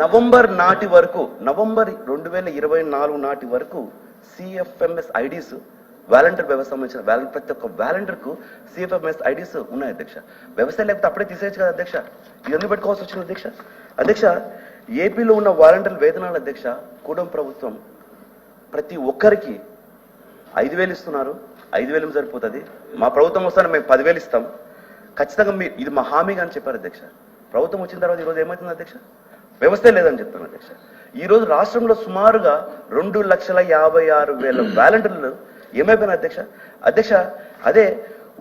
November నాటి వరకు November రెండు వేల ఇరవై నాలుగు నాటి వరకు సిఎఫ్ఎంఎస్ ఐడీస్ వాలంటీర్ వ్యవస్థ సంబంధించిన వాలంటీర్ ప్రతి ఒక్క వాలంటీర్కు సిఎఫ్ఎంఎస్ ఐడీస్ ఉన్నాయి అధ్యక్ష. వ్యవస్థ లేకపోతే అప్పుడే తీసేయచ్చు కదా అధ్యక్ష? ఇవన్నీ పెట్టుకోవాల్సి వచ్చింది అధ్యక్ష? అధ్యక్ష ఏపీలో ఉన్న వాలంటీర్ వేతనాలు అధ్యక్ష కూడం ప్రభుత్వం ప్రతి ఒక్కరికి ఐదు వేలు ఇస్తున్నారు. ఐదు వేలు సరిపోతుంది? మా ప్రభుత్వం వస్తాను మేము పదివేలు ఇస్తాం. ఖచ్చితంగా మీ ఇది మా హామీగా అని చెప్పారు అధ్యక్ష. ప్రభుత్వం వచ్చిన తర్వాత ఈరోజు ఏమవుతుంది అధ్యక్ష? వ్యవస్థే లేదని చెప్తాను అధ్యక్ష. ఈ రోజు రాష్ట్రంలో సుమారుగా రెండు లక్షల యాభై ఆరు వేల వాలంటీర్లు ఏమైపోయినా అధ్యక్ష? అధ్యక్ష అదే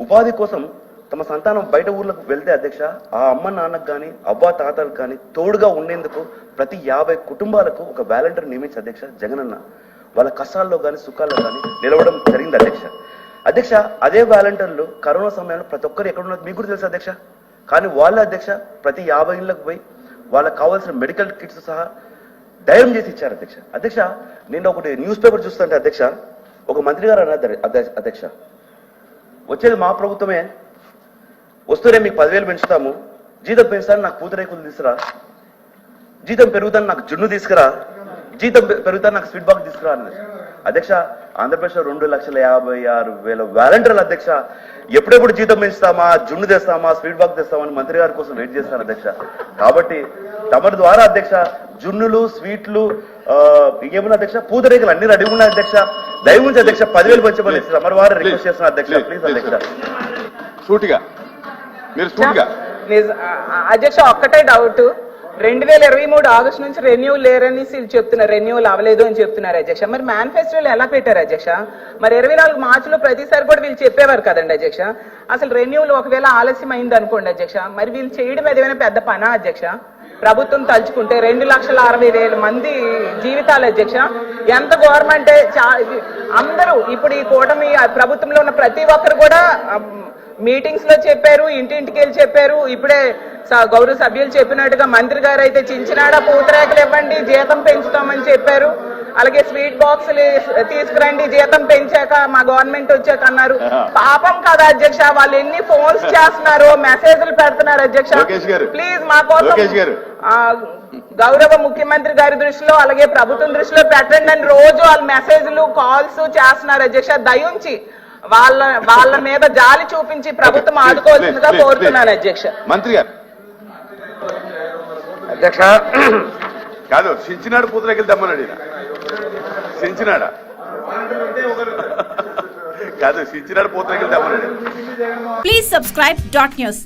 ఉపాధి కోసం తమ సంతానం బయట ఊర్లకు వెళ్తే అధ్యక్ష ఆ అమ్మ నాన్నకు కానీ అవ్వ తాతలకు కానీ తోడుగా ఉండేందుకు ప్రతి యాభై కుటుంబాలకు ఒక వాలంటీర్ నియమించి అధ్యక్ష జగనన్న. వాళ్ళ కష్టాల్లో కానీ సుఖాల్లో కానీ నిలవడం జరిగింది అధ్యక్ష. అధ్యక్ష అదే వాలంటీర్లు కరోనా సమయంలో ప్రతి ఒక్కరు ఎక్కడ ఉన్నారు? మీకు తెలుసు అధ్యక్ష? కానీ వాళ్ళ అధ్యక్ష ప్రతి యాభై ఇళ్ళకు పోయి వాళ్ళకి కావాల్సిన మెడికల్ కిట్స్ సహా ధైర్యం చేసి ఇచ్చారు అధ్యక్ష. అధ్యక్ష నేను ఒకటి న్యూస్ పేపర్ చూస్తుంటే అధ్యక్ష ఒక మంత్రి గారు అన్నారు అధ్యక్ష వచ్చేది మా ప్రభుత్వమే వస్తూనే మీకు పదివేలు పెంచుతాము జీతం పెంచుతాను నాకు పూతరేకులు తీసుకురా జీతం పెరుగుతాను నాకు జున్ను తీసుకురా జీతం పెరుగుతాను నాకు స్వీట్ బాక్స్ తీసుకురా అన్నది అధ్యక్ష ఆంధ్రప్రదేశ్లో రెండు లక్షల యాభై ఆరు వేల వాలంటీర్లు అధ్యక్ష. ఎప్పుడెప్పుడు జీతం పెంచుతామా జున్ను తెస్తామా స్వీట్ బాక్స్ తెస్తామని మంత్రి గారి కోసం వెయిట్ చేస్తారు అధ్యక్ష. కాబట్టి తమరి ద్వారా అధ్యక్ష జున్నులు స్వీట్లు ఇంకేమన్నా అధ్యక్ష? పూతరేకులు అన్ని రెడీ ఉన్నాయి అధ్యక్ష. దయ ఉంచి అధ్యక్ష పదివేలు పంచమని తమరి వారు రిక్వెస్ట్ చేస్తున్నారు అధ్యక్ష. ప్లీజ్ అధ్యక్ష. సూటిగా. మీరు సూటిగా. అధ్యక్ష ఒక్కటే డౌట్ రెండు వేల ఇరవై మూడు ఆగస్టు నుంచి రెన్యూ లేరని వీళ్ళు చెప్తున్నారు. రెన్యూల్ అవ్వలేదు అని చెప్తున్నారు అధ్యక్ష మరి మేనిఫెస్టోలు ఎలా పెట్టారు అధ్యక్ష మరి ఇరవై నాలుగు మార్చిలో ప్రతిసారి కూడా వీళ్ళు చెప్పేవారు కదండి అధ్యక్ష అసలు రెన్యూల్ ఒకవేళ ఆలస్యం అయింది అనుకోండి అధ్యక్ష మరి వీళ్ళు చేయడం ఏదైనా పెద్ద పనా అధ్యక్ష ప్రభుత్వం తలుచుకుంటే రెండు లక్షల అరవై వేల మంది జీవితాలు అధ్యక్ష ఎంత గవర్నమెంట్ అందరూ ఇప్పుడు ఈ కూటమి ప్రభుత్వంలో ఉన్న ప్రతి ఒక్కరు కూడా మీటింగ్స్లో చెప్పారు ఇంటింటికి వెళ్ళి చెప్పారు. ఇప్పుడే గౌరవ సభ్యులు చెప్పినట్టుగా మంత్రి గారు అయితే చించినాడ పూతరేకలు ఇవ్వండి జీతం పెంచుతామని చెప్పారు. అలాగే స్వీట్ బాక్సులు తీసుకురండి జీతం పెంచాక మా గవర్నమెంట్ వచ్చాక అన్నారు. పాపం కదా అధ్యక్ష వాళ్ళు ఎన్ని ఫోన్స్ చేస్తున్నారు మెసేజ్లు పెడుతున్నారు అధ్యక్ష. ప్లీజ్ మా కోసం గౌరవ ముఖ్యమంత్రి గారి దృష్టిలో అలాగే ప్రభుత్వం దృష్టిలో పెట్టండి అని రోజు వాళ్ళు మెసేజ్లు కాల్స్ చేస్తున్నారు అధ్యక్ష. దయుంచి వాళ్ళ వాళ్ళ మీద జాలి చూపించి ప్రభుత్వం ఆదుకోవాల్సిందిగా కోరుతున్నాను. అధ్యక్ష. మంత్రి గారు. అధ్యక్ష. కాదు సించినాడు పూతరేకలు తెమ్మన్నాడు ఈయన సించినాడా? కాదు Sinchinadu పూతరేకలు తెమ్మన్నాడు Please subscribe dot news.